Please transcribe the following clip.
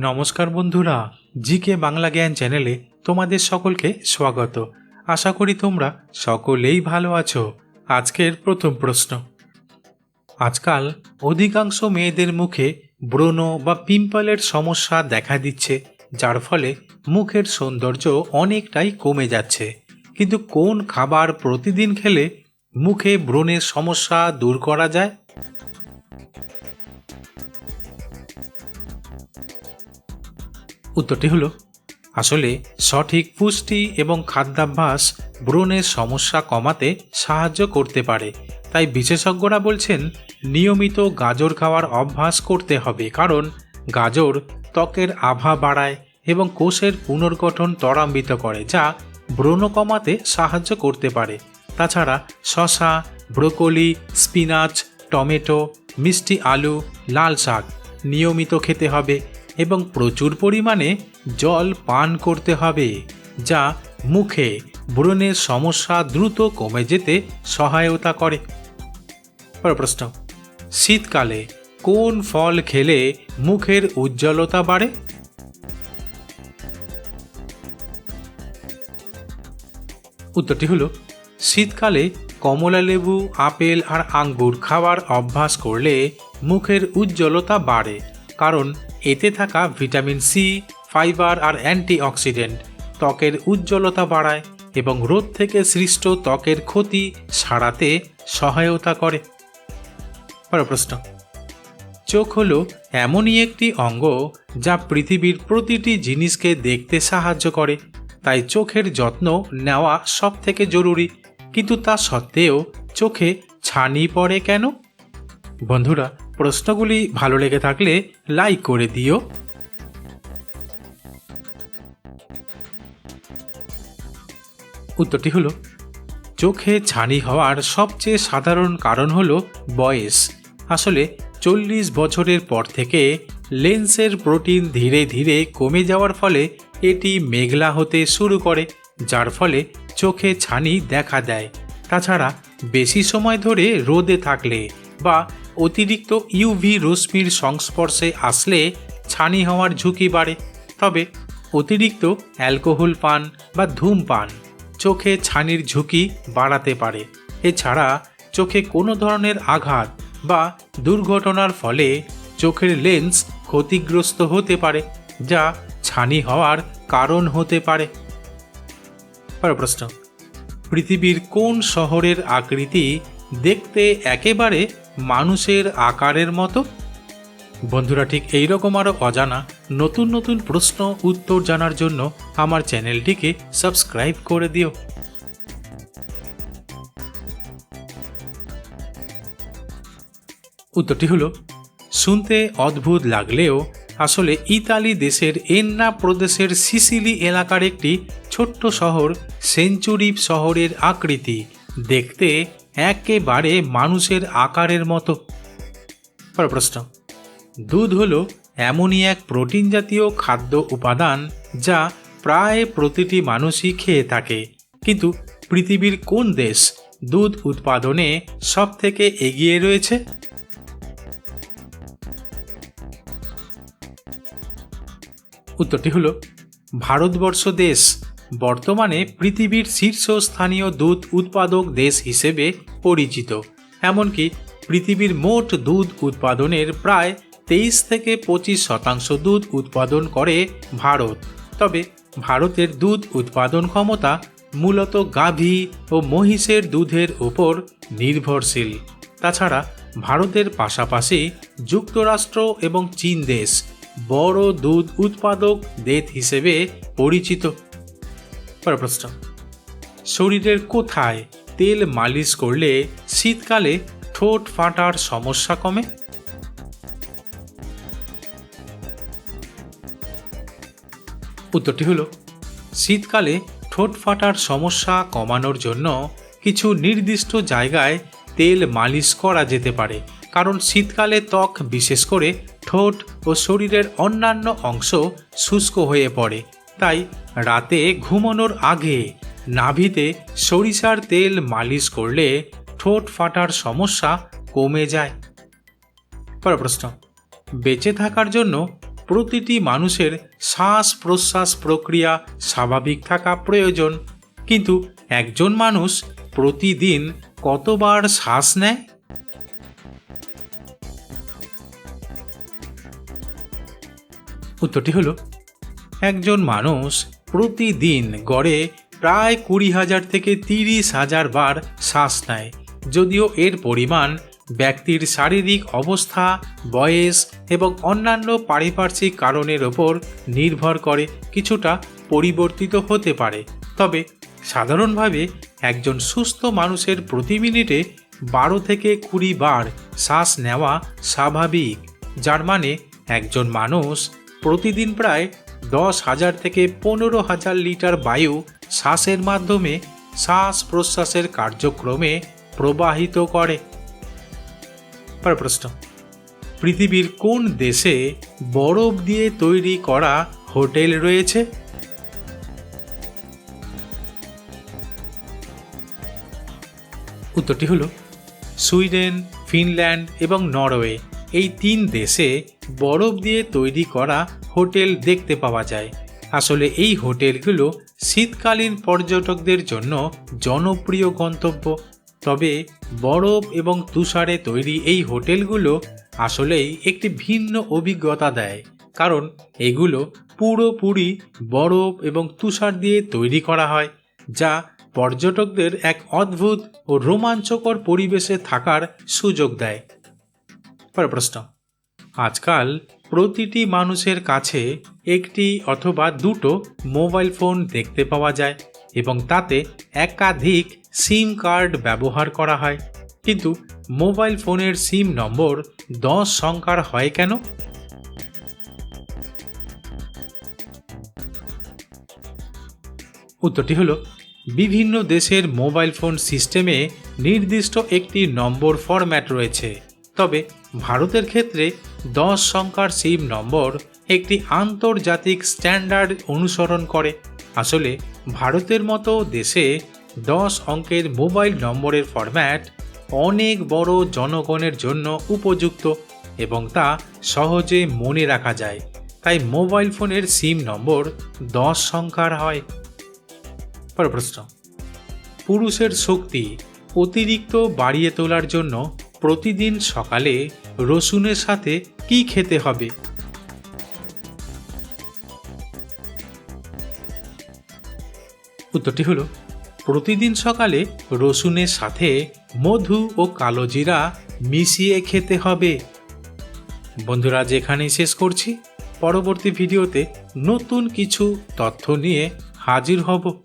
নমস্কার বন্ধুরা, জিকে বাংলা জ্ঞান চ্যানেলে তোমাদের সকলকে স্বাগত। আশা করি তোমরা সকলেই ভালো আছো। আজকের প্রথম প্রশ্ন। আজকাল অধিকাংশ মেয়েদের মুখে ব্রণ বা পিম্পলের সমস্যা দেখা দিচ্ছে, যার ফলে মুখের সৌন্দর্য অনেকটাই কমে যাচ্ছে। কিন্তু কোন খাবার প্রতিদিন খেলে মুখে ব্রণের সমস্যা দূর করা যায়? উত্তরটি হলো, আসলে সঠিক পুষ্টি এবং খাদ্যাভ্যাস ব্রণের সমস্যা কমাতে সাহায্য করতে পারে। তাই বিশেষজ্ঞরা বলছেন, নিয়মিত গাজর খাওয়ার অভ্যাস করতে হবে কারণ গাজর ত্বকের আভা বাড়ায় এবং কোষের পুনর্গঠন ত্বরান্বিত করে, যা ব্রণ কমাতে সাহায্য করতে পারে। তাছাড়া শশা, ব্রোকলি, স্পিনাচ, টমেটো, মিষ্টি আলু লাল শাক নিয়মিত খেতে হবে এবং প্রচুর পরিমাণে জল পান করতে হবে, যা মুখে ব্রণের সমস্যা দ্রুত কমে যেতে সহায়তা করে। প্রশ্ন, শীতকালে কোন ফল খেলে মুখের উজ্জ্বলতা বাড়ে? উত্তরটি হলো, শীতকালে কমলা লেবু আপেল আর আঙ্গুর খাওয়ার অভ্যাস করলে মুখের উজ্জ্বলতা বাড়ে, কারণ এতে থাকা ভিটামিন সি, ফাইবার আর অ্যান্টিঅক্সিডেন্ট। ত্বকের উজ্জ্বলতা বাড়ায় এবং রোদ থেকে সৃষ্ট ত্বকের ক্ষতি সারাতে সহায়তা করে। পরের প্রশ্ন। চোখ হল এমনই একটি অঙ্গ যা পৃথিবীর প্রতিটি জিনিসকে দেখতে সাহায্য করে, তাই চোখের যত্ন নেওয়া সব থেকে জরুরি। কিন্তু তা সত্ত্বেও চোখে ছানি পড়ে কেন? বন্ধুরা প্রশ্নগুলি ভালো লেগে থাকলে লাইক করে দিও। উত্তরটি হলো, চোখে ছানি হওয়ার সবচেয়ে সাধারণ কারণ হলো বয়স। আসলে চল্লিশ বছরের পর থেকে লেন্সের প্রোটিন ধীরে ধীরে কমে যাওয়ার ফলে এটি মেঘলা হতে শুরু করে, যার ফলে চোখে ছানি দেখা দেয়। তাছাড়া বেশি সময় ধরে রোদে থাকলে বা অতিরিক্ত ইউভি রশ্মির সংস্পর্শে আসলে ছানি হওয়ার ঝুঁকি বাড়ে। তবে অতিরিক্ত অ্যালকোহল পান বা ধূমপান চোখে ছানির ঝুঁকি বাড়াতে পারে। এছাড়া চোখে কোনো ধরনের আঘাত বা দুর্ঘটনার ফলে চোখের লেন্স ক্ষতিগ্রস্ত হতে পারে, যা ছানি হওয়ার কারণ হতে পারে। প্রশ্ন, পৃথিবীর কোন শহরের আকৃতি দেখতে একেবারে মানুষের আকারের মতো? বন্ধুরা, ঠিক এইরকম আরও অজানা, নতুন নতুন প্রশ্ন, উত্তর জানার জন্য আমার চ্যানেলটিকে সাবস্ক্রাইব করে দিও। উত্তরটি হলো, শুনতে অদ্ভুত লাগলেও আসলে ইতালি দেশের এন্না প্রদেশের সিসিলি এলাকার একটি ছোট্ট শহর সেঞ্চুরি শহরের আকৃতি। দেখতে একেবারে মানুষের আকারের মতো। পরের প্রশ্ন। দুধ হলো এমনই এক প্রোটিন জাতীয় খাদ্য উপাদান যা প্রায় প্রতিটি মানুষই খেয়ে থাকে। কিন্তু পৃথিবীর কোন দেশ দুধ উৎপাদনে সব থেকে এগিয়ে রয়েছে? উত্তরটি হলো ভারতবর্ষ দেশ। বর্তমানে পৃথিবীর শীর্ষস্থানীয় দুধ উৎপাদক দেশ হিসেবে পরিচিত, এমনকি পৃথিবীর মোট দুধ উৎপাদনের প্রায় তেইশ থেকে পঁচিশ শতাংশ দুধ উৎপাদন করে ভারত। তবে ভারতের দুধ উৎপাদন ক্ষমতা মূলত গাভী ও মহিষের দুধের উপর নির্ভরশীল। তাছাড়া ভারতের পাশাপাশি যুক্তরাষ্ট্র এবং চীন দেশ বড় দুধ উৎপাদক দেশ হিসেবে পরিচিত। শরীরের কোথায় তেল মালিশ করলে শীতকালে ঠোঁট ফাটার সমস্যা কমে। উত্তরটি হলো, শীতকালে ঠোঁট ফাটার সমস্যা কমানোর জন্য কিছু নির্দিষ্ট জায়গায় তেল মালিশ করা যেতে পারে, কারণ শীতকালে ত্বক বিশেষ করে ঠোঁট ও শরীরের অন্যান্য অংশ শুষ্ক হয়ে পড়ে, তাই রাতে ঘুমানোর আগে নাভিতে সরিষার তেল মালিশ করলে ঠোঁট ফাটার সমস্যা কমে যায়। পর প্রশ্ন, বেঁচে থাকার জন্য প্রতিটি মানুষের শ্বাস প্রশ্বাস প্রক্রিয়া স্বাভাবিক থাকা প্রয়োজন। কিন্তু একজন মানুষ প্রতিদিন কতবার শ্বাস নেয়? উত্তরটি হলো, একজন মানুষ প্রতিদিন গড়ে প্রায় কুড়ি হাজার থেকে তিরিশ হাজার বার শ্বাস নেয়। যদিও এর পরিমাণ ব্যক্তির শারীরিক অবস্থা, বয়স এবং অন্যান্য পারিপার্শ্বিক কারণের ওপর নির্ভর করে কিছুটা পরিবর্তিত হতে পারে। তবে সাধারণভাবে একজন সুস্থ মানুষের প্রতি মিনিটে বারো থেকে কুড়ি বার শ্বাস নেওয়া স্বাভাবিক, যার মানে একজন মানুষ প্রতিদিন প্রায় দশ হাজার থেকে পনেরো হাজার লিটার বায়ু শ্বাসের মাধ্যমে শ্বাস প্রশ্বাসের কার্যক্রমে প্রবাহিত করে। প্রশ্ন। পৃথিবীর কোন দেশে বরফ দিয়ে তৈরি করা হোটেল রয়েছে? উত্তরটি হলো সুইডেন, ফিনল্যান্ড এবং নরওয়ে। এই তিন দেশে বরফ দিয়ে তৈরি করা হোটেল দেখতে পাওয়া যায়। আসলে এই হোটেলগুলো শীতকালীন পর্যটকদের জন্য জনপ্রিয় গন্তব্য। তবে বরফ এবং তুষারে তৈরি এই হোটেলগুলো আসলেই একটি ভিন্ন অভিজ্ঞতা দেয়। কারণ এগুলো পুরোপুরি বরফ এবং তুষার দিয়ে তৈরি করা হয়, যা পর্যটকদের এক অদ্ভুত ও রোমাঞ্চকর পরিবেশে থাকার সুযোগ দেয়। পরের প্রশ্ন। আজকাল প্রতিটি মানুষের কাছে একটি অথবা দুটো মোবাইল ফোন দেখতে পাওয়া যায় এবং তাতে একাধিক সিম কার্ড ব্যবহার করা হয়। কিন্তু মোবাইল ফোনের সিম নম্বর দশ সংখ্যার হয় কেন? উত্তরটি হলো, বিভিন্ন দেশের মোবাইল ফোন সিস্টেমে নির্দিষ্ট একটি নম্বর ফরম্যাট রয়েছে। তবে ভারতের ক্ষেত্রে দশ সংখ্যার সিম নম্বর একটি আন্তর্জাতিক স্ট্যান্ডার্ড অনুসরণ করে। আসলে, ভারতের মতো দেশে দশ অঙ্কের মোবাইল নম্বরের ফরম্যাট অনেক বড় জনগণের জন্য উপযুক্ত এবং তা সহজে মনে রাখা যায়। তাই মোবাইল ফোনের সিম নম্বর দশ সংখ্যার হয়। পরের প্রশ্ন। পুরুষের শক্তি অতিরিক্ত বাড়িয়ে তোলার জন্য প্রতিদিন সকালে রসুনের সাথে কি খেতে হবে? উত্তরটি হলো, প্রতিদিন সকালে রসুনের সাথে মধু ও কালো জিরা মিশিয়ে খেতে হবে। বন্ধুরা যেখানেই শেষ করছি। পরবর্তী ভিডিওতে নতুন কিছু তথ্য নিয়ে হাজির হব।